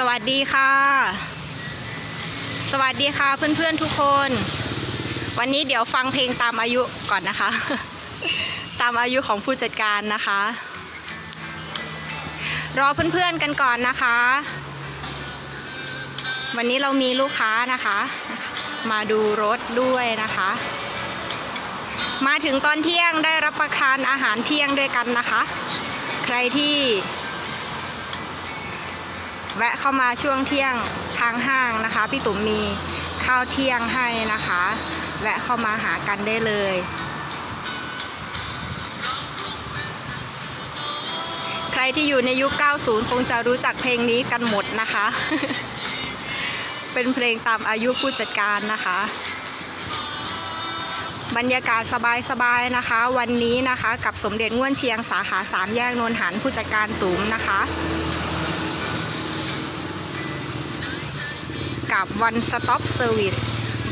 สวัสดีค่ะ สวัสดีค่ะเพื่อนๆทุกคน วันนี้เดี๋ยวฟังเพลงตามอายุก่อนนะคะ ตามอายุของผู้จัดการนะคะ รอเพื่อนๆกันก่อนนะคะ วันนี้เรามีลูกค้านะคะ มาดูรถด้วยนะคะ มาถึงตอนเที่ยงได้รับประทานอาหารเที่ยงด้วยกันนะคะ ใครที่ แวะเข้ามาช่วงเที่ยงทางห้างนะคะ พี่ตุ๋มมีข้าวเที่ยงให้นะคะ แวะเข้ามาหากันได้เลย ใครที่อยู่ในยุค 90 คงจะรู้จักเพลงนี้กันหมดนะคะ เป็นเพลงตามอายุผู้จัดการนะคะบรรยากาศสบายๆนะคะ วันนี้นะคะ กับสมเด็จง่วนเชียงสาขาสามแยกนนหันผู้จัดการตุ๋มนะคะ กับ One Stop Service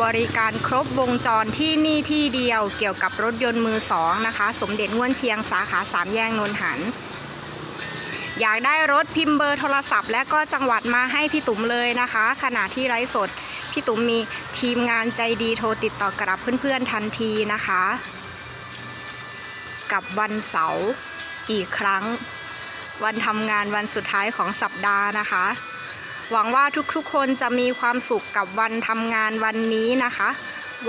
บริการครบวงจรที่นี่ที่เดียวเกี่ยวกับรถยนต์มือสองนะคะ สมเด็จง่วนเชียงสาขาสามแยกนนหัน อยากได้รถพิมพ์เบอร์โทรศัพท์ และก็จังหวัดมาให้พี่ตุ๋มเลยนะคะ ขณะที่ไลฟ์สด พี่ตุ๋มมีทีมงานใจดีโทรติดต่อกลับเพื่อนๆทันทีนะคะ กับวันเสาร์อีกครั้ง วันทำงานวันสุดท้ายของสัปดาห์นะคะ หวังว่าทุกๆคนจะมีความสุขกับวันทำงานวันนี้นะคะ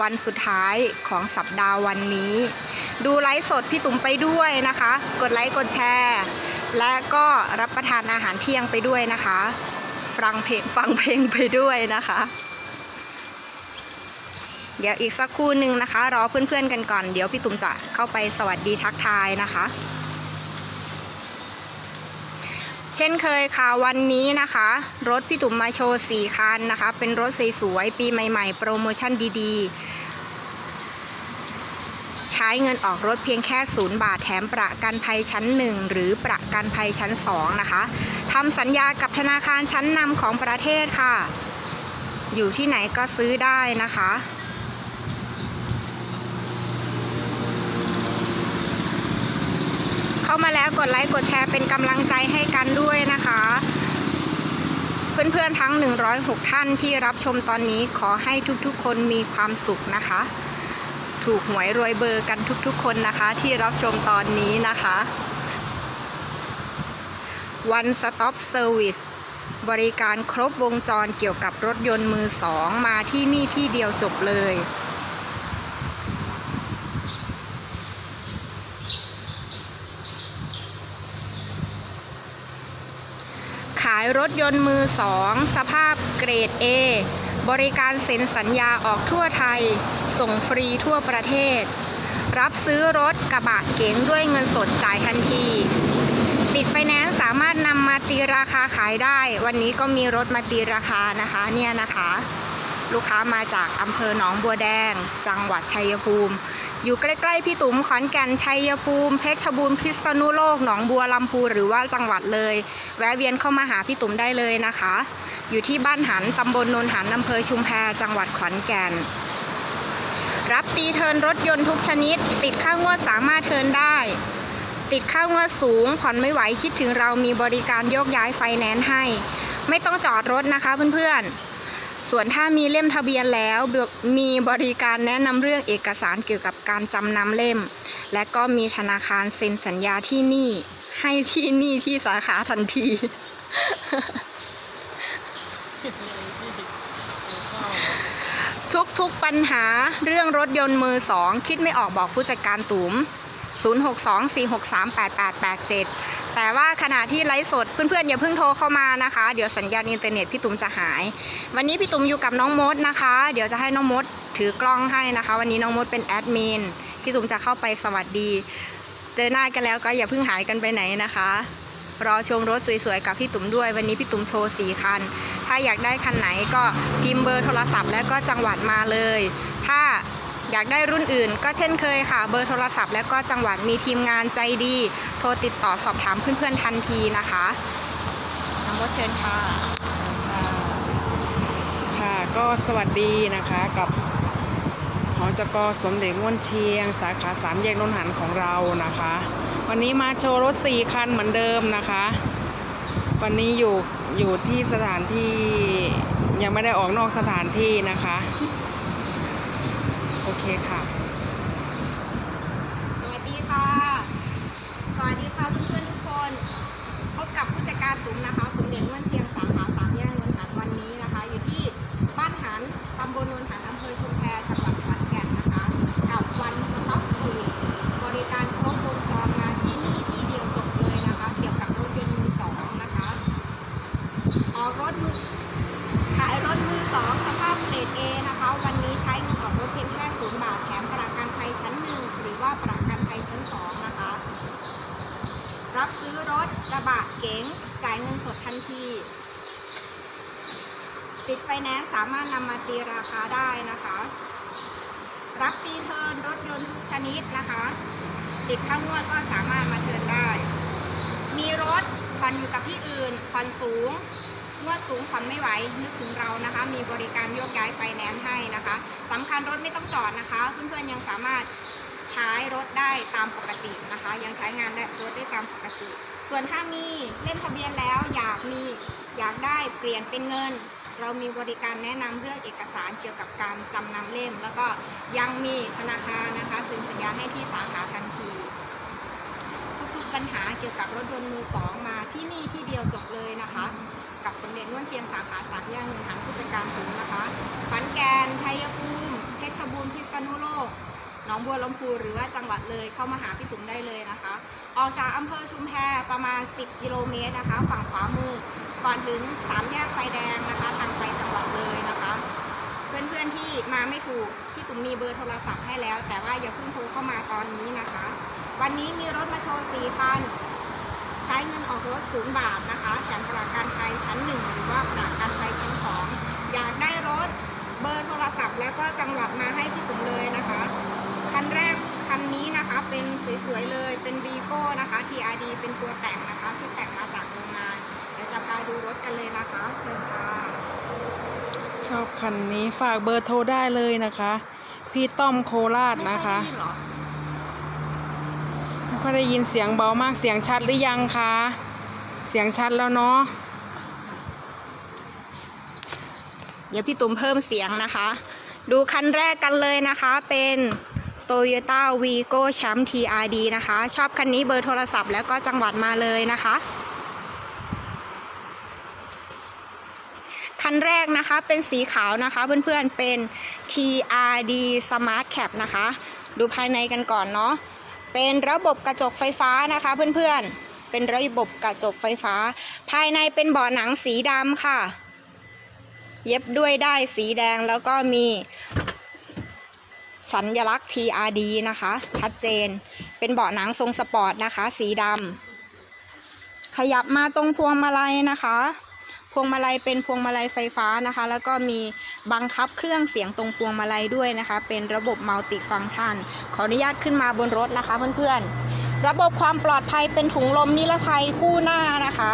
วันสุดท้ายของสัปดาห์วันนี้ ดูไลฟ์สดพี่ตุ๋มไปด้วยนะคะ กดไลค์กดแชร์ และก็รับประทานอาหารเที่ยงไปด้วยนะคะ ฟังเพลงฟังเพลงไปด้วยนะคะ เดี๋ยวอีกสักครู่หนึ่งนะคะ รอเพื่อนๆกันก่อน เดี๋ยวพี่ตุ๋มจะเข้าไปสวัสดีทักทายนะคะ เช่นเคยค่ะวันนี้นะคะ รถพี่ตุ๋มมาโชว์4คันนะคะ เป็นรถสวยๆปีใหม่ๆ โปรโมชั่นดีๆ ใช้เงินออกรถเพียงแค่ศูนย์บาทแถมประกันภัยชั้น1หรือประกันภัยชั้น2นะคะทำสัญญากับธนาคารชั้นนำของประเทศค่ะ อยู่ที่ไหนก็ซื้อได้นะคะ เข้ามาแล้วกดไลค์กดแชร์เป็นกำลังใจให้กันด้วยนะคะ เพื่อนๆทั้ง 106 ท่านที่รับชมตอนนี้ขอให้ทุกๆ คนมีความสุขนะคะ ถูกหวยรวยเบอร์กันทุกๆ คนนะคะ ที่รับชมตอนนี้นะคะ One Stop Service บริการครบวงจรเกี่ยวกับรถยนต์มือสองมาที่นี่ที่เดียวจบเลยายรถยนต์มือสอง สภาพเกรด A บริการเซ็นสัญญาออกทั่วไทย ส่งฟรีทั่วประเทศ รับซื้อรถกระบะเก๋งด้วยเงินสดจ่ายทันที ติดไฟแนนซ์สามารถนำมาตีราคาขายได้ วันนี้ก็มีรถมาตีราคานะคะเนี่ยนะคะ ลูกค้ามาจากอำเภอหนองบัวแดง จังหวัดชัยภูมิ อยู่ใกล้ๆพี่ตุ๋มขอนแก่นชัยภูมิ เพชรบูรณ์พิษณุโลกหนองบัวลำพูหรือว่าจังหวัดเลย แวะเวียนเข้ามาหาพี่ตุ๋มได้เลยนะคะ อยู่ที่บ้านหันตำบลโนนหันอำเภอชุมแพจังหวัดขอนแก่นรับตีเทินรถยนต์ทุกชนิด ติดค่างวดสามารถเทินได้ ติดค่างวดสูง ผ่อนไม่ไหวคิดถึงเรามีบริการโยกย้ายไฟแนนซ์ให้ ไม่ต้องจอดรถนะคะเพื่อนๆ ส่วนถ้ามีเล่มทะเบียนแล้วมีบริการแนะนำเรื่องเอกสารเกี่ยวกับการจำนำเล่ม และก็มีธนาคารเซ็นสัญญาที่นี่ ให้ที่นี่ที่สาขาทันทีทุกๆปัญหาเรื่องรถยนต์มือสอง คิดไม่ออกบอกผู้จัดการตุ๋ม 0624638887 แต่ว่าขณะที่ไลฟ์สดเพื่อนๆอย่าเพิ่งโทรเข้ามานะคะ เดี๋ยวสัญญาณอินเทอร์เน็ตพี่ตุ้มจะหาย วันนี้พี่ตุ้มอยู่กับน้องมดนะคะ เดี๋ยวจะให้น้องมดถือกล้องให้นะคะ วันนี้น้องมดเป็นแอดมินพี่ตุ้มจะเข้าไปสวัสดี เจอหน้ากันแล้วก็อย่าเพิ่งหายกันไปไหนนะคะรอชมรถสวยๆ กับพี่ตุ้มด้วย วันนี้พี่ตุ้มโชว์สี่คัน ถ้าอยากได้คันไหนก็พิมพ์เบอร์โทรศัพท์และก็จังหวัดมาเลย ถ้า อยากได้รุ่นอื่น ก็เช่นเคยค่ะ เบอร์โทรศัพท์และก็จังหวัดมีทีมงานใจดี โทรติดต่อสอบถามเพื่อนๆทันทีนะคะน้องมดเชิญค่ะค่ะก็สวัสดีนะคะกับหอจกสมเด็จง่วนเชียง สาขาสามแยกนนหันของเรานะคะ วันนี้มาโชว์รถ4คันเหมือนเดิมนะคะ วันนี้อยู่อยู่ที่สถานที่ยังไม่ได้ออกนอกสถานที่นะคะโอ เคค่ะ สวัสดีค่ะ สวัสดีค่ะเพื่อนๆทุกคน พบกับผู้จัดการตุ๋มนะคะ สมเด็จนวลเชียงสาขาสามแยกนนท์หันวันนี้นะคะ อยู่ที่บ้านหันตำบลนนท์หันอำเภอชุมแพจังหวัดขอนแก่นนะคะ กับวันสต็อกสูตรบริการครบวงจรมาที่นี่ที่เดียวจบเลยนะคะ เกี่ยวกับรถยนต์มือสองนะคะ ออกรถมือ ขายรถมือสองสภาพเกรด A นะคะ วันนี้ใช้เงินออกรถเพียงแค่ศูนย์บาทแถมประกันภัยชั้นหนึ่งหรือว่าประกันภัยชั้นสองนะคะ รับซื้อรถกระบะเก๋งจ่ายเงินสดทันที ติดไฟแนนซ์สามารถนำมาตีราคาได้นะคะ รับตีเทิร์นรถยนต์ทุกชนิดนะคะ ติดข้างงวดก็สามารถมาเทิร์นได้ มีรถ ผ่อนอยู่กับที่อื่นผ่อนสูงงวดสูงผ่อนไม่ไหวนึกถึงเรานะคะ มีบริการโยกย้ายไฟแนนซ์ให้นะคะสำคัญรถไม่ต้องจอดนะคะ เพื่อนๆยังสามารถใช้รถได้ตามปกตินะคะ ยังใช้งานได้รถได้ตามปกติ ส่วนถ้ามีเล่มทะเบียนแล้วอยากมีอยากได้เปลี่ยนเป็นเงิน เรามีบริการแนะนำเรื่องเอกสารเกี่ยวกับการจำนำเล่ม แล้วก็ยังมีธนาคารนะคะซ็นสัญญาให้ที่สาขาทันที ปัญหาเกี่ยวกับรถยนต์มือสองมาที่นี่ที่เดียวจบเลยนะคะ กับสมเด็จนวลเชียงสาขาสามย่านหนึ่งหันผู้จัดการถึงนะคะขอนแก่นชัยภูมิเพชรบูรณ์พิษณุโลกหนองบัวลำพูหรือว่าจังหวัดเลยเข้ามาหาพี่ตุ๋มได้เลยนะคะ ออกจากอำเภอชุมแพประมาณ 10 กิโลเมตรนะคะ ฝั่งขวามือก่อนถึงสามแยกไฟแดงนะคะ ทางไปจังหวัดเลยนะคะ เพื่อนๆที่มาไม่ถูกพี่ตุ๋มมีเบอร์โทรศัพท์ให้แล้ว แต่ว่าอย่าเพิ่งโทรเข้ามาตอนนี้นะคะ วันนี้มีรถมาโชว์สี่คัน ใช้เงินออกรถศูนย์บาทนะคะแถมประกันภัยชั้นหนึ่งหรือว่าประกันภัยชั้นสองอยากได้รถเบอร์โทรศัพท์แล้วก็จังหวัดมาให้พี่ตุ๋มเลยนะคะ คันแรกคันนี้นะคะเป็นสวยๆเลยเป็นวีโก้นะคะ TRD เป็นตัวแต่งนะคะที่แต่งมาจากโรงงาน เดี๋ยวจะพาดูรถกันเลยนะคะ เชิญค่ะชอบคันนี้ฝากเบอร์โทรได้เลยนะคะ พี่ต้อมโคราชนะคะ ไม่อยได้ยิเหรอ ไม่ ค่อยได้ยินเสียงเบามากเสียงชัดหรือยังคะ เสียงชัดแล้วเนาะ เดี๋ยวพี่ตุ๋มเพิ่มเสียงนะคะ ดูคันแรกกันเลยนะคะ เป็น Toyota Vigo Champ TRD นะคะ ชอบคันนี้เบอร์โทรศัพท์แล้วก็จังหวัดมาเลยนะคะ คันแรกนะคะเป็นสีขาวนะคะ เพื่อนๆเป็น TRD Smart Cap นะคะ ดูภายในกันก่อนเนาะ เป็นระบบกระจกไฟฟ้านะคะเพื่อนๆ เป็นระบบกระจกไฟฟ้า ภายในเป็นเบาะหนังสีดำค่ะ เย็บด้วยได้ายสีแดงแล้วก็มีสัญลักษณ์ TRD นะคะ ชัดเจน เป็นเบาะหนังทรงสปอร์ตนะคะ สีดำขยับมาตรงพวงมาลัยนะคะ พวงมาลัยเป็นพวงมาลัยไฟฟ้านะคะ แล้วก็มีบังคับเครื่องเสียงตรงพวงมาลัยด้วยนะคะ เป็นระบบมัลติฟังก์ชัน ขออนุญาตขึ้นมาบนรถนะคะเพื่อนๆ ระบบความปลอดภัยเป็นถุงลมนิรภัยคู่หน้านะคะ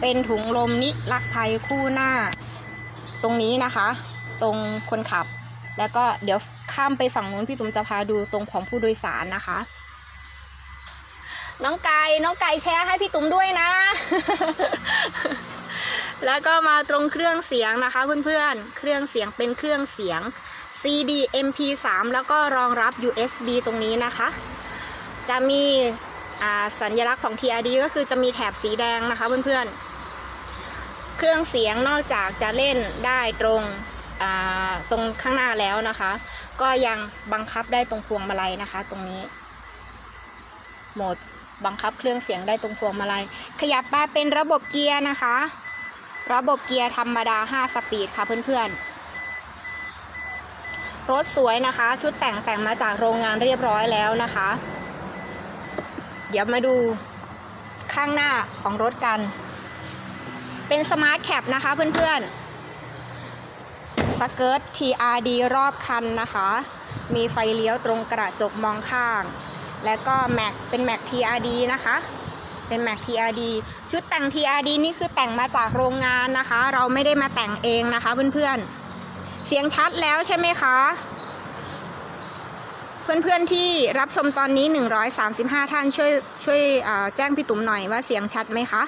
เป็นถุงลมนิรภัยคู่หน้า ตรงนี้นะคะ ตรงคนขับ แล้วก็เดี๋ยวข้ามไปฝั่งนู้นพี่ตุ้มจะพาดูตรงของผู้โดยสารนะคะน้องไก่ น้องไก่แชร์ให้พี่ตุ้มด้วยนะ แล้วก็มาตรงเครื่องเสียงนะคะเพื่อนๆ เครื่องเสียงเป็นเครื่องเสียง CD MP3 แล้วก็รองรับ USB ตรงนี้นะคะ จะมีสัญลักษณ์ของ TRD ก็คือจะมีแถบสีแดงนะคะเพื่อนๆ เครื่องเสียงนอกจากจะเล่นได้ตรงตรงข้างหน้าแล้วนะคะ ก็ยังบังคับได้ตรงพวงมาลัยนะคะ ตรงนี้ โหมดบังคับเครื่องเสียงได้ตรงพวงมาลัย ขยับมาเป็นระบบเกียร์นะคะ ระบบเกียร์ธรรมดา 5 สปีดค่ะเพื่อนๆ รถสวยนะคะ ชุดแต่งแต่งมาจากโรงงานเรียบร้อยแล้วนะคะ เดี๋ยวมาดูข้างหน้าของรถกัน เป็นสมาร์ทแคปนะคะเพื่อนๆ สเกิร์ต TRD รอบคันนะคะ มีไฟเลี้ยวตรงกระจกมองข้าง และก็แม็กเป็นแม็ก TRD นะคะ เป็นแม็ก TRD ชุดแต่ง TRD นี่คือแต่งมาจากโรงงานนะคะ เราไม่ได้มาแต่งเองนะคะเพื่อนๆ เสียงชัดแล้วใช่ไหมคะ เพื่อนๆที่รับชมตอนนี้ 135 ท่านช่วยช่วยแจ้งพี่ตุ๋มหน่อยว่าเสียงชัดไหมคะ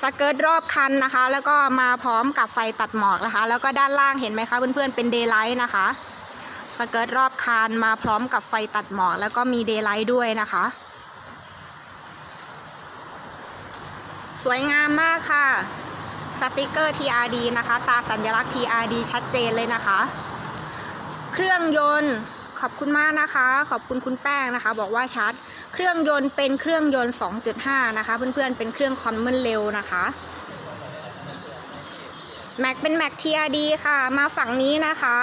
สเกิร์ตรอบคันนะคะ แล้วก็มาพร้อมกับไฟตัดหมอกนะคะ แล้วก็ด้านล่างเห็นไหมคะเพื่อนๆเป็นเดย์ไลท์นะคะสเกิร์ตรอบคันมาพร้อมกับไฟตัดหมอกแล้วก็มีเดย์ไลท์ด้วยนะคะ สวยงามมากค่ะ สติกเกอร์ TRD นะคะ ตาสัญลักษณ์ TRD ชัดเจนเลยนะคะ เครื่องยนต์ขอบคุณมากนะคะ ขอบคุณคุณแป้งนะคะ บอกว่าชัด เครื่องยนต์เป็นเครื่องยนต์ 2.5 นะคะ เพื่อนๆ เป็นเครื่องคอมมอนเร็วนะคะแม็กเป็นแม็ก TRD ค่ะ มาฝั่งนี้นะคะ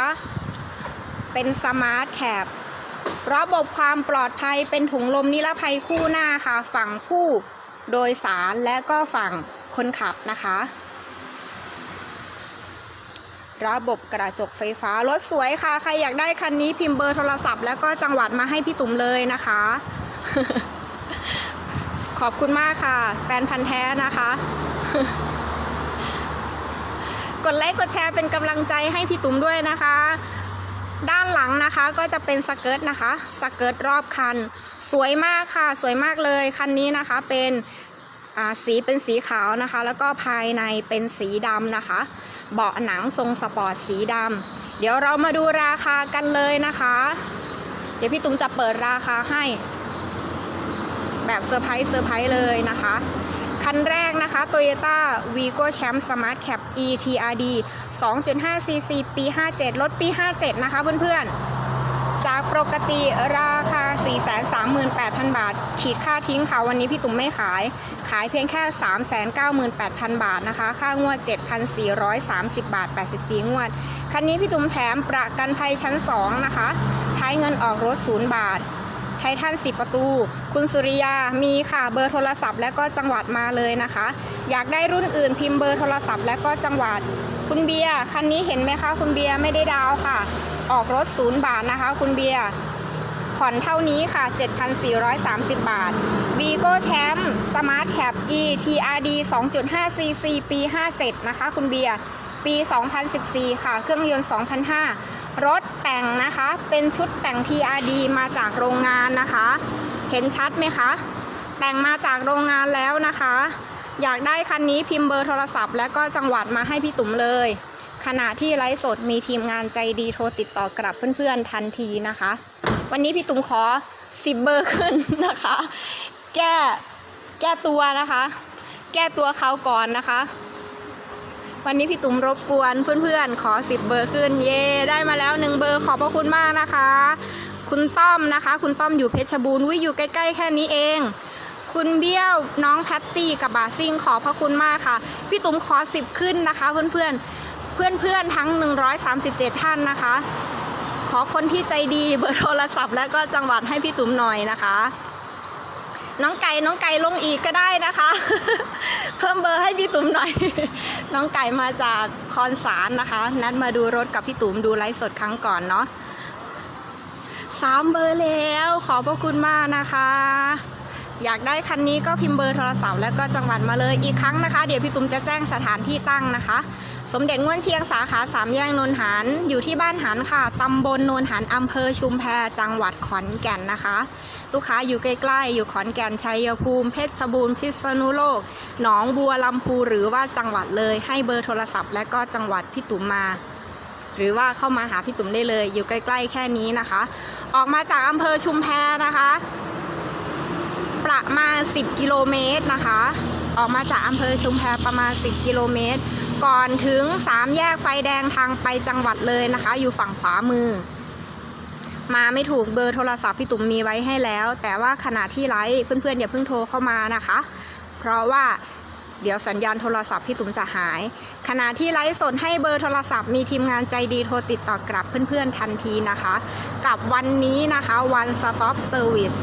เป็นสมาร์ทแคประบบความปลอดภัยเป็นถุงลมนิรภัยคู่หน้าค่ะ ฝั่งผู้ โดยสารและก็ฝั่งคนขับนะคะ ระบบกระจกไฟฟ้ารถสวยค่ะ ใครอยากได้คันนี้พิมพ์เบอร์โทรศัพท์ แล้วก็จังหวัดมาให้พี่ตุ๋มเลยนะคะ ขอบคุณมากค่ะ แฟนพันธ์แท้นะคะ กดไลค์กดแชร์เป็นกำลังใจให้พี่ตุ๋มด้วยนะคะด้านหลังนะคะก็จะเป็นสเกิร์ตนะคะ สเกิร์ตรอบคัน สวยมากค่ะ สวยมากเลย คันนี้นะคะเป็น สีเป็นสีขาวนะคะ แล้วก็ภายในเป็นสีดำนะคะ เบาะหนังทรงสปอร์ตสีดำเดี๋ยวเรามาดูราคากันเลยนะคะ เดี๋ยวพี่ตุ้มจะเปิดราคาให้ แบบเซอร์ไพรส์เซอร์ไพรส์เลยนะคะคันแรกนะคะ Toyota Vigo Champ Smart Cap ETRD 2.5 cc ปี 57 รถปี 57 นะคะเพื่อนๆ จากปกติราคา 438,000 บาท ขีดค่าทิ้งค่ะ วันนี้พี่ตุ้มไม่ขาย ขายเพียงแค่ 398,000 บาทนะคะ ค่างวด 7,430 บาท 84 งวด คันนี้พี่ตุ้มแถมประกันภัยชั้น 2 นะคะ ใช้เงินออกรถ 0 บาทไททัน10ประตู คุณสุริยา มีค่ะ เบอร์โทรศัพท์และก็จังหวัดมาเลยนะคะ อยากได้รุ่นอื่นพิมพ์เบอร์โทรศัพท์และก็จังหวัด คุณเบียร์ คันนี้เห็นไหมคะ คุณเบียร์ไม่ได้ดาวค่ะ ออกรถ 0 บาทนะคะ คุณเบียร์ผ่อนเท่านี้ค่ะ 7,430 บาท Vigo Champ Smart Cap E TRD 2.5 cc ปี 57 นะคะ คุณเบียร์ ปี 2014 ค่ะ เครื่องยนต์ 2,005 รถแต่งนะคะ เป็นชุดแต่ง TRD มาจากโรงงานนะคะ เห็นชัดไหมคะ แต่งมาจากโรงงานแล้วนะคะ อยากได้คันนี้พิมพ์เบอร์โทรศัพท์ และก็จังหวัดมาให้พี่ตุ๋มเลย ขณะที่ไลฟ์สดมีทีมงานใจดีโทรติดต่อกลับเพื่อนๆทันทีนะคะ วันนี้พี่ตุ๋มขอสิบเบอร์ขึ้นนะคะ แก้แก้ตัวนะคะ แก้ตัวเขาก่อนนะคะ วันนี้พี่ตุ๋มรบกวนเพื่อนๆ ขอสิบเบอร์ขึ้น เย่ได้มาแล้วหนึ่งเบอร์ขอบพระคุณมากนะคะ คุณต้อมนะคะ คุณต้อมอยู่เพชรบูรณ์วิอยู่ใกล้ ๆ แค่นี้เองคุณเบี้ยวน้องแพตตี้กับบาซิ่งขอพระคุณมากค่ะ พี่ตุ๋มขอสิบขึ้นนะคะเพื่อนๆ เพื่อนๆทั้ง 137 ท่านนะคะ ขอคนที่ใจดีเบอร์โทรศัพท์ และก็จังหวัดให้พี่ตุ๋มหน่อยนะคะ น้องไก่น้องไก่ลงอีกก็ได้นะคะ เพิ่มเบอร์ให้พี่ตุ๋มหน่อย น้องไก่มาจากคอนสารนะคะ นัดมาดูรถกับพี่ตุ๋มดูไลฟ์สดครั้งก่อนเนาะสามเบอร์แล้ว ขอบพระคุณมากนะคะ อยากได้คันนี้ก็พิมพ์เบอร์โทรศัพท์แล้วก็จังหวัดมาเลยอีกครั้งนะคะ เดี๋ยวพี่ตุ้มจะแจ้งสถานที่ตั้งนะคะ สมเด็จง่วนเชียงสาขาสามแยกนนหันอยู่ที่บ้านหันค่ะตำบลนนหันอำเภอชุมแพจังหวัดขอนแก่นนะคะ ลูกค้าอยู่ใกล้ๆ อยู่ขอนแก่นชัยภูมิเพชรบูรณ์พิษณุโลก หนองบัวลำพูหรือว่าจังหวัดเลยให้เบอร์โทรศัพท์ และก็จังหวัดพี่ตุ้มมาหรือว่าเข้ามาหาพี่ตุ้มได้เลยอยู่ใกล้ ๆ แค่นี้นะคะ ออกมาจากอำเภอชุมแพนะคะ ประมาณ 10 กิโลเมตรนะคะ ออกมาจากอำเภอชุมแพประมาณ 10 กิโลเมตร ก่อนถึง 3 แยกไฟแดงทางไปจังหวัดเลยนะคะ อยู่ฝั่งขวามือ มาไม่ถูกเบอร์โทรศัพท์พี่ตุ๋มมีไว้ให้แล้ว แต่ว่าขณะที่ไลฟ์เพื่อนๆอย่าเพิ่งโทรเข้ามานะคะ เพราะว่าเดี๋ยวสัญญาณโทรศัพท์พี่ตุ๋มจะหาย ขณะที่ไลฟ์สดให้เบอร์โทรศัพท์มีทีมงานใจดีโทรติดต่อกลับเพื่อนๆทันทีนะคะ กับวันนี้นะคะ One Stop Service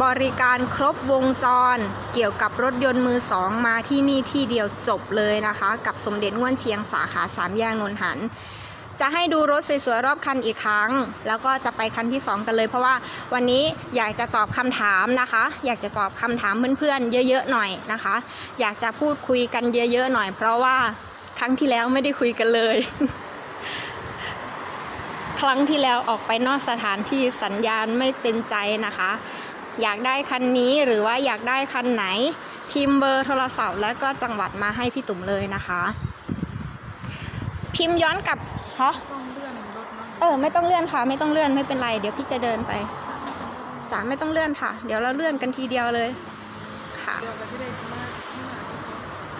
บริการครบวงจรเกี่ยวกับรถยนต์มือสองมาที่นี่ที่เดียวจบเลยนะคะ กับสมเด็จง่วนเชียงสาขาสามแยกนนหัน จะให้ดูรถสวยๆรอบคันอีกครั้ง แล้วก็จะไปคันที่ 2 กันเลย เพราะว่าวันนี้อยากจะตอบคำถามนะคะ อยากจะตอบคำถามเพื่อนๆ เยอะๆหน่อยนะคะ อยากจะพูดคุยกันเยอะๆหน่อย เพราะว่าครั้งที่แล้วไม่ได้คุยกันเลยครั้งที่แล้วออกไปนอกสถานที่สัญญาณไม่เป็นใจนะคะ อยากได้คันนี้หรือว่าอยากได้คันไหน พิมพ์เบอร์โทรศัพท์ แล้วก็จังหวัดมาให้พี่ตุ่มเลยนะคะ พิมพ์ย้อนกลับฮะเอนรอไม่ต้องเลื่อนค่ะ ไม่ต้องเลื่อนไม่เป็นไร เดี๋ยวพี่จะเดินไปจ๋าไม่ต้องเลื่อนค่ะ เดี๋ยวเราเลื่อนกันทีเดียวเลยค่ะ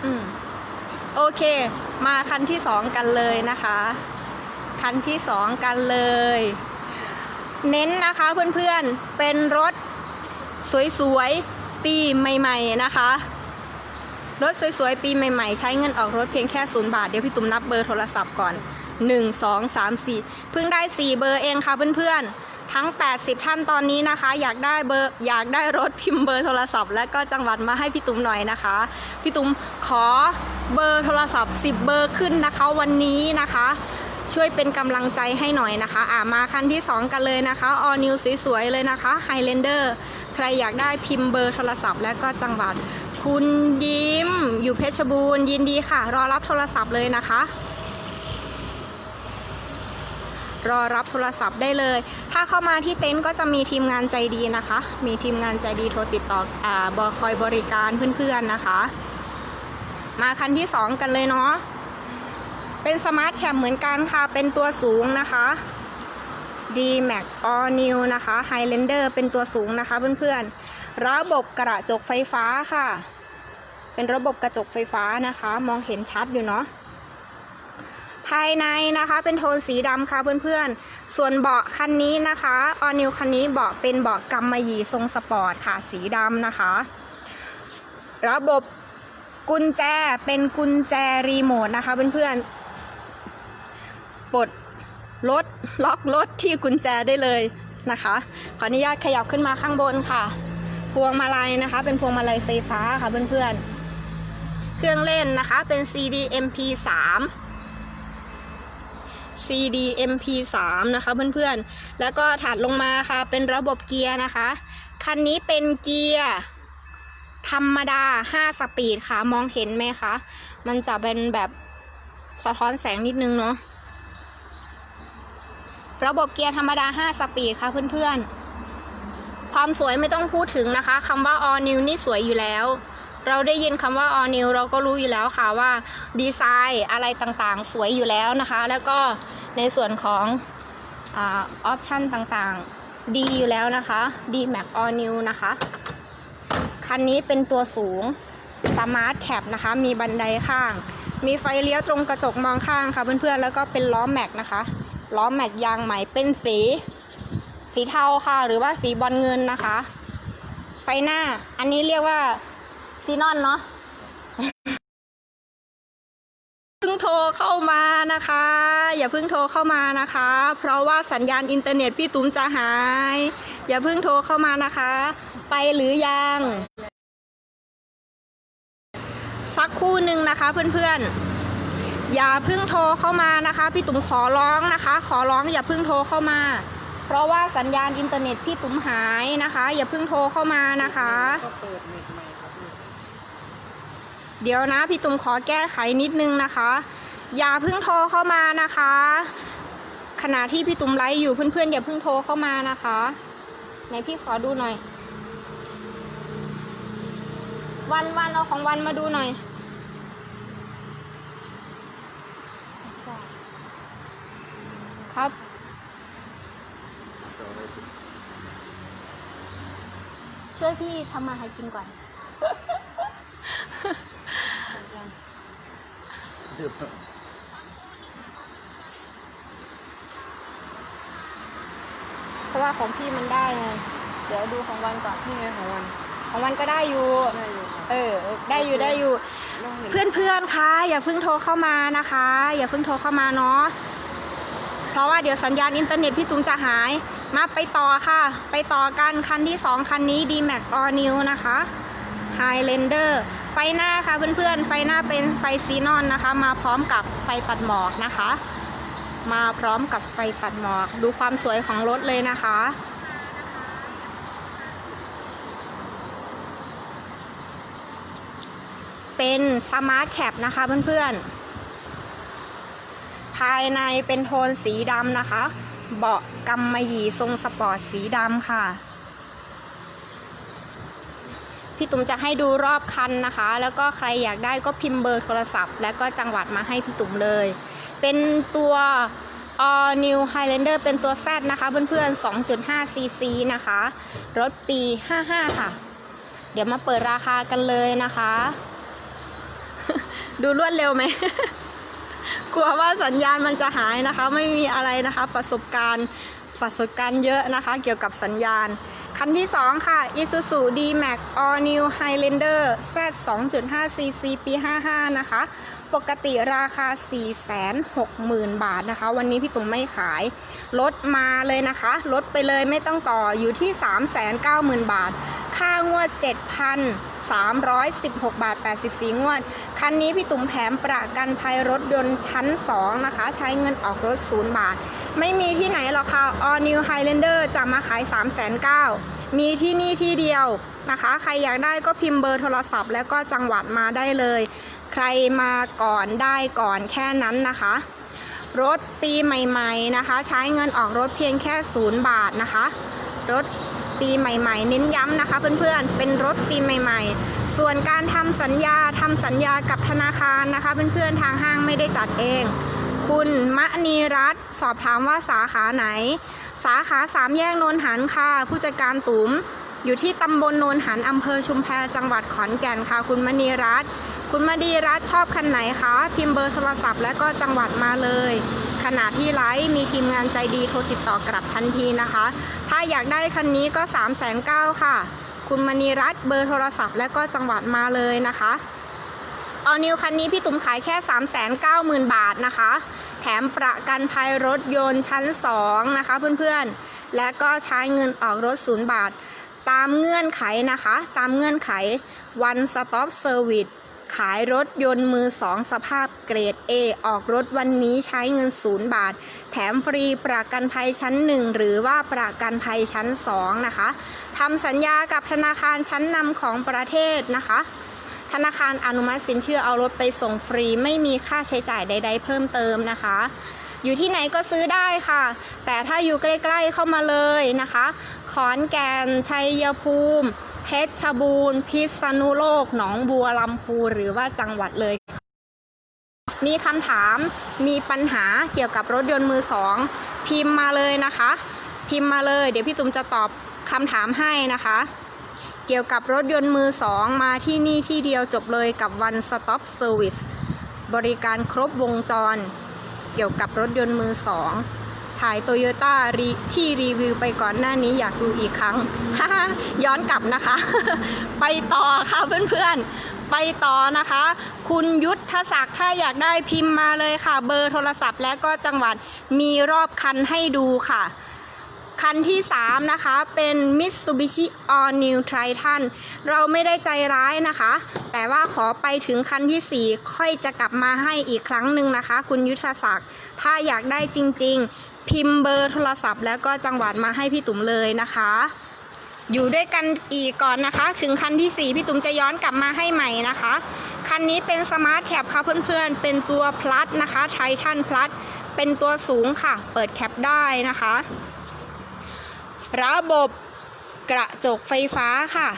อืมโอเค มาคันที่สองกันเลยนะคะ คันที่สองกันเลย เน้นนะคะเพื่อนๆเป็นรถ สวยๆ ปีใหม่ๆนะคะ รถสวยๆ ปีใหม่ๆ ใช้เงินออกรถเพียงแค่ศูนย์บาท เดี๋ยวพี่ตุ้มนับเบอร์โทรศัพท์ก่อน 1 2 3 4 เพิ่งได้ 4 เบอร์เองค่ะเพื่อนๆ ทั้ง 80 ท่านตอนนี้นะคะ อยากได้เบอร์อยากได้รถพิมพ์เบอร์โทรศัพท์ และก็จังหวัดมาให้พี่ตุ้มหน่อยนะคะ พี่ตุ้มขอเบอร์โทรศัพท์ 10 เบอร์ขึ้นนะคะวันนี้นะคะ ช่วยเป็นกำลังใจให้หน่อยนะคะ อ่ามาคันที่ 2 กันเลยนะคะ all new สวยๆเลยนะคะ Highlander ใครอยากได้พิมพ์เบอร์โทรศัพท์และก็จังหวัด คุณยิ้ม อยู่เพชรบูรณ์ยินดีค่ะ รอรับโทรศัพท์เลยนะคะรอรับโทรศัพท์ได้เลย ถ้าเข้ามาที่เต็นท์ก็จะมีทีมงานใจดีนะคะ มีทีมงานใจดีโทรติดต่ออ่าบอคอยบริการเพื่อนๆนะคะ มาคันที่ 2 กันเลยเนาะ เป็นสมาร์ทแคมเหมือนกันค่ะ เป็นตัวสูงนะคะ D Max All New นะคะ Highlander เป็นตัวสูงนะคะเพื่อนๆ ระบบกระจกไฟฟ้าค่ะ เป็นระบบกระจกไฟฟ้านะคะ มองเห็นชัดอยู่เนาะภายในนะคะเป็นโทนสีดำค่ะเพื่อนๆ ส่วนเบาะคันนี้นะคะ All New คันนี้เบาะเป็นเบาะกำมะหยี่ทรงสปอร์ตค่ะสีดำนะคะ ระบบกุญแจเป็นกุญแจรีโมทนะคะเพื่อนๆ ปลดรถล็อกรถที่กุญแจได้เลยนะคะ ขออนุญาตขยับขึ้นมาข้างบนค่ะ พวงมาลัยนะคะ เป็นพวงมาลัยไฟฟ้าค่ะเพื่อนๆ เครื่องเล่นนะคะเป็น CD MP3 CD MP3 นะคะเพื่อนๆ แล้วก็ถัดลงมาค่ะเป็นระบบเกียร์นะคะ คันนี้เป็นเกียร์ธรรมดา 5 สปีดค่ะ มองเห็นไหมคะ มันจะเป็นแบบสะท้อนแสงนิดนึงเนาะ ระบบเกียร์ธรรมดา 5 สปีดค่ะเพื่อนๆ ความสวยไม่ต้องพูดถึงนะคะคำว่า all new นี่สวยอยู่แล้ว เราได้ยินคำว่า all new เราก็รู้อยู่แล้วค่ะว่าดีไซน์อะไรต่างๆ สวยอยู่แล้วนะคะ แล้วก็ในส่วนของออปชันต่างๆ ดีอยู่แล้วนะคะ D Max All New นะคะ คันนี้เป็นตัวสูงสมาร์ทแคปนะคะ มีบันไดข้าง มีไฟเลี้ยวตรงกระจกมองข้างค่ะเพื่อนๆ แล้วก็เป็นล้อแม็กนะคะ ล้อแม็กยางใหม่เป็นสี สีเทาค่ะ หรือว่าสีบอลเงินนะคะ ไฟหน้า อันนี้เรียกว่าซีนอนเนาะเพิ่งโทรเข้ามานะคะ อย่าเพิ่งโทรเข้ามานะคะ เพราะว่าสัญญาณอินเทอร์เน็ตพี่ตุ้มจะหาย อย่าเพิ่งโทรเข้ามานะคะ ไปหรือยัง สักคู่หนึ่งนะคะเพื่อนๆ อย่าเพิ่งโทรเข้ามานะคะ พี่ตุ้มขอร้องนะคะ ขอร้องอย่าเพิ่งโทรเข้ามา เพราะว่าสัญญาณอินเทอร์เน็ตพี่ตุ้มหายนะคะ อย่าเพิ่งโทรเข้ามานะคะเดี๋ยวนะพี่ตุ้มขอแก้ไขนิดนึงนะคะ อย่าเพิ่งโทรเข้ามานะคะ ขณะที่พี่ตุ้มไลฟ์อยู่เพื่อนๆอย่าเพิ่งโทรเข้ามานะคะไหนพี่ขอดูหน่อย วันวันเอาของวันมาดูหน่อย ครับช่วยพี่ทำมาให้กินก่อนเของพี่มันได้ไง เดี๋ยวดูของวันก่อน นี่ไงของวัน ของวันก็ได้อยู่ ได้อยู่ค่ะ เออ ได้อยู่ได้อยู่เราเห็นเพื่อนเพื่อนๆ คะ อย่าเพิ่งโทรเข้ามานะคะ อย่าเพิ่งโทรเข้ามาเนาะ เพราะว่าเดี๋ยวสัญญาณอินเทอร์เน็ตพี่ตุ้มจะหาย มาไปต่อค่ะ ไปต่อกันคันที่ 2 คันนี้ d m a x All New นะคะ Highlander ไฟหน้าค่ะเพื่อนๆ ไฟหน้าเป็นไฟซีนอนนะคะ มาพร้อมกับไฟตัดหมอกนะคะ มาพร้อมกับไฟตัดหมอก ดูความสวยของรถเลยนะคะเป็นสมาร์ทแคปนะคะเพื่อนๆายในเป็นโทนสีดำนะคะ เบาะกำมะหยี่ทรงสปอร์ตสีดำค่ะ พี่ตุ้มจะให้ดูรอบคันนะคะ แล้วก็ใครอยากได้ก็พิมพ์เบอร์โทรศัพท์ และก็จังหวัดมาให้พี่ตุ้มเลย เป็นตัว All New Highlander เป็นตัว Z นะคะ เพื่อนๆ 2.5 cc นะคะ รถปี 55 ค่ะ เดี๋ยวมาเปิดราคากันเลยนะคะ ดูรวดเร็วไหม กลัวว่าสัญญาณมันจะหายนะคะ ไม่มีอะไรนะคะ ประสบการณ์ประสบการณ์เยอะนะคะ เกี่ยวกับสัญญาณ คันที่ 2 ค่ะ Isuzu D-Max All New Highlander Z 2.5 cc ปี 55 นะคะ ปกติราคา 460,000 บาทนะคะ วันนี้พี่ตุ้มไม่ขาย ลดมาเลยนะคะ ลดไปเลยไม่ต้องต่ออยู่ที่ 390,000 บาท ค่างวด 7,316 บาท 84 งวด คันนี้พี่ตุ้มแถมประกันภัยรถยนต์ชั้น 2 นะคะ ใช้เงินออกรถ 0 บาท ไม่มีที่ไหนหรอกค่ะ All New Highlander จะมาขาย3,900มีที่นี่ที่เดียวนะคะ ใครอยากได้ก็พิมพ์เบอร์โทรศัพท์ แล้วก็จังหวัดมาได้เลย ใครมาก่อนได้ก่อนแค่นั้นนะคะ รถปีใหม่ๆนะคะ ใช้เงินออกรถเพียงแค่ศูนย์บาทนะคะ รถปีใหม่ๆ เน้นย้ำนะคะ เพื่อนๆ เป็นรถปีใหม่ ๆ ส่วนการทำสัญญาทำสัญญากับธนาคารนะคะ เพื่อนๆ ทางห้างไม่ได้จัดเอง คุณมณีรัตสอบถามว่าสาขาไหน สาขาสามแยกโนนหันค่ะ ผู้จัดการตุ๋มอยู่ที่ตำบลโนนหันอำเภอชุมแพจังหวัดขอนแก่นค่ะ คุณมณีรัตน์ คุณมณีรัตน์ชอบคันไหนคะ พิมพ์เบอร์โทรศัพท์และก็จังหวัดมาเลย ขณะที่ไลฟ์มีทีมงานใจดีโทรติดต่อกลับทันทีนะคะ ถ้าอยากได้คันนี้ก็ 3 9 0 0 0ค่ะ คุณมณีรัตน์เบอร์โทรศัพท์และก็จังหวัดมาเลยนะคะออนิวคันนี้พี่ตุ๋มขายแค่ 390,000 บาทนะคะ แถมประกันภัยรถยนต์ชั้น 2 นะคะเพื่อนๆ และก็ใช้เงินออกรถ 0 บาท ตามเงื่อนไขนะคะ ตามเงื่อนไข One Stop Service ขายรถยนต์มือ2สภาพเกรด A ออกรถวันนี้ใช้เงิน0บาท แถมฟรีประกันภัยชั้น 1 หรือว่าประกันภัยชั้น 2 นะคะทำสัญญากับธนาคารชั้นนำของประเทศนะคะธนาคารอนุมัติสินเชื่อเอารถไปส่งฟรี ไม่มีค่าใช้จ่ายใด ๆ เพิ่มเติมนะคะ อยู่ที่ไหนก็ซื้อได้ค่ะ แต่ถ้าอยู่ใกล้ ๆเข้ามาเลยนะคะ ขอนแก่นชัยภูมิ เพชรบูรณ์ พิษณุโลก หนองบัวลำพูหรือว่าจังหวัดเลย มีคำถามมีปัญหาเกี่ยวกับรถยนต์มือสอง พิมพ์มาเลยนะคะ พิมพ์มาเลย เดี๋ยวพี่ตุ้มจะตอบคำถามให้นะคะ เกี่ยวกับรถยนต์มือสองมาที่นี่ที่เดียวจบเลยกับ One Stop Service บริการครบวงจร เกี่ยวกับรถยนต์มือสอง ถ่ายโตโยต้าที่รีวิวไปก่อนหน้านี้อยากดูอีกครั้ง ย้อนกลับนะคะ ไปต่อค่ะเพื่อนๆ ไปต่อนะคะ คุณยุทธศักดิ์ถ้าอยากได้พิมพ์มาเลยค่ะ เบอร์โทรศัพท์และก็จังหวัดมีรอบคันให้ดูค่ะคันที่ 3 นะคะ เป็น Mitsubishi All New Triton เราไม่ได้ใจร้ายนะคะ แต่ว่าขอไปถึงคันทีสี่4 ค่อยจะกลับมาให้อีกครั้งหนึ่งนะคะ คุณยุทธศักดิ์ ถ้าอยากได้จริง ๆ พิมพ์เบอร์โทรศัพท์ แล้วก็จังหวัดมาให้พี่ตุ๋มเลยนะคะ อยู่ด้วยกันอีกก่อนนะคะ ถึงคันที่ 4 พี่ตุ๋มจะย้อนกลับมาให้ใหม่นะคะ คันนี้เป็นสมาร์ทแคปค่ะเพื่อนๆ เป็นตัวพลัสนะคะไททันพลัสเป็นตัวสูงค่ะ เปิดแคปได้นะคะ ระบบกระจกไฟฟ้าค่ะ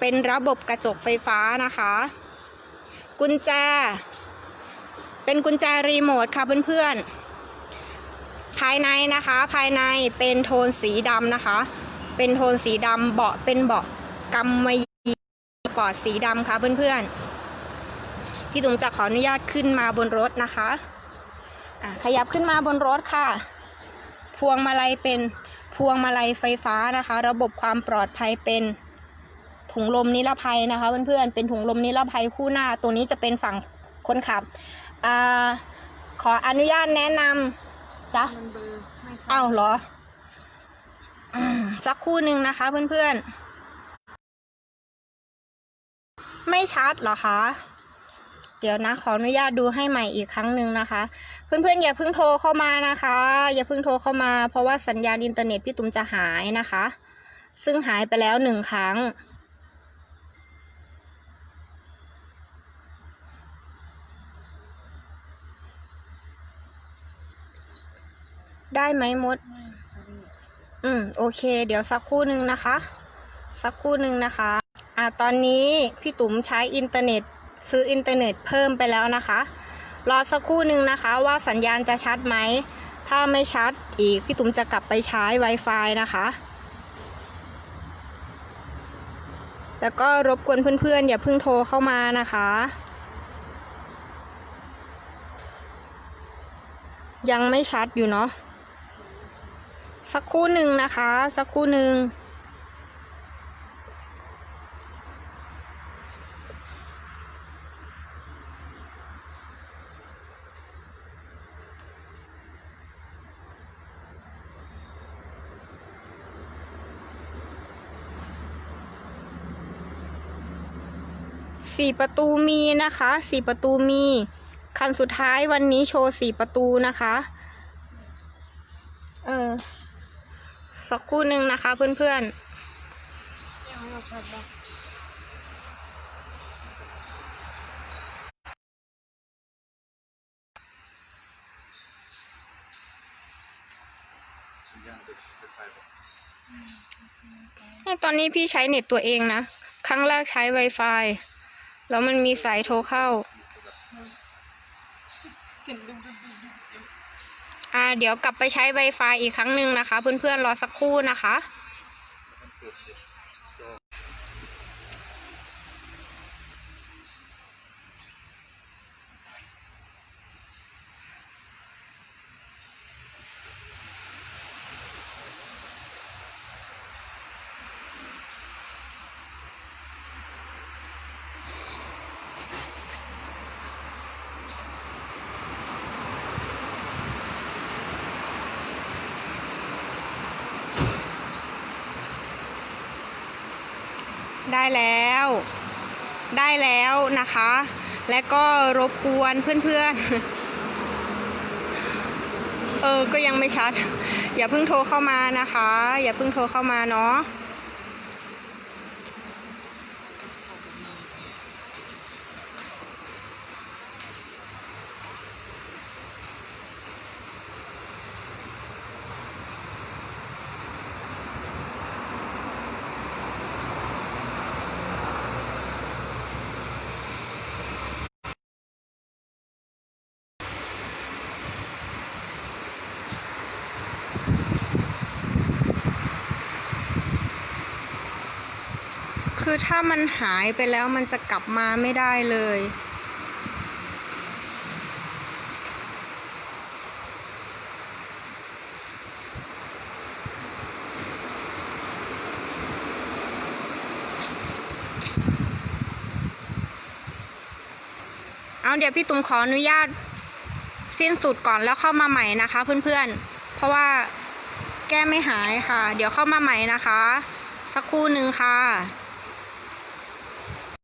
เป็นระบบกระจกไฟฟ้านะคะ กุญแจ เป็นกุญแจรีโมทค่ะเพื่อนๆ ภายในนะคะภายในเป็นโทนสีดำนะคะ เป็นโทนสีดำเบาะเป็นเบาะกำมะหยี่ปอดสีดำค่ะเพื่อนๆ พี่ตุ๋มจะขออนุญาตขึ้นมาบนรถนะคะะขยับขึ้นมาบนรถค่ะ พวงมาลัยเป็นพวงมาลัยไฟฟ้านะคะ ระบบความปลอดภัยเป็นถุงลมนิรภัยนะคะเพื่อนๆ เป็นถุงลมนิรภัยคู่หน้า ตัวนี้จะเป็นฝั่งคนขับอขออนุญาตแนะนำ จ้ะมันเบอร์ไม่ใช่อ้าวเหรออืมสักครู่หนึ่งนะคะเพื่อนๆ ไม่ชัดเหรอคะ เดี๋ยวนะขออนุญาตดูให้ใหม่อีกครั้งหนึ่งนะคะ เพื่อนๆอย่าเพิ่งโทรเข้ามานะคะ อย่าเพิ่งโทรเข้ามา เพราะว่าสัญญาณอินเทอร์เน็ตพี่ตุ้มจะหายนะคะ ซึ่งหายไปแล้วหนึ่งครั้ง ได้ไหมมด อืม โอเค เดี๋ยวสักครู่หนึ่งนะคะ สักครู่หนึ่งนะคะ อ่าตอนนี้พี่ตุ๋มใช้อินเทอร์เน็ต ซื้ออินเทอร์เน็ตเพิ่มไปแล้วนะคะ รอสักครู่หนึ่งนะคะ ว่าสัญญาณจะชัดไหม ถ้าไม่ชัดอีก พี่ตุ๋มจะกลับไปใช้ Wi-Fi นะคะ แล้วก็รบกวนเพื่อนๆ อย่าเพิ่งโทรเข้ามานะคะยังไม่ชัดอยู่เนาะ สักครู่หนึ่งนะคะ สักครู่หนึ่งสี่ประตูมีนะคะสี่ประตูมี คันสุดท้ายวันนี้โชว์สี่ประตูนะคะ เออ สักครู่หนึ่งนะคะเพื่อนยังไม่ชัดบ้างๆตอนนี้พี่ใช้เน็ตตัวเองนะ ครั้งแรกใช้ Wi-Fi แล้วมันมีสายโทรเข้า อ่าเดี๋ยวกลับไปใช้ Wi-Fi อีกครั้งหนึ่งนะคะ เพื่อนๆรอสักครู่นะคะ แล้ว ได้แล้วนะคะ และก็รบกวนเพื่อนๆ เออ ก็ยังไม่ชัด อย่าเพิ่งโทรเข้ามานะคะ อย่าเพิ่งโทรเข้ามาเนาะ ถ้ามันหายไปแล้วมันจะกลับมาไม่ได้เลย เอาเดี๋ยวพี่ตุ้มขออนุญาตสิ้นสุดก่อนแล้วเข้ามาใหม่นะคะเพื่อนๆ เพราะว่าแก้ไม่หายค่ะ เดี๋ยวเข้ามาใหม่นะคะ สักครู่หนึ่งค่ะ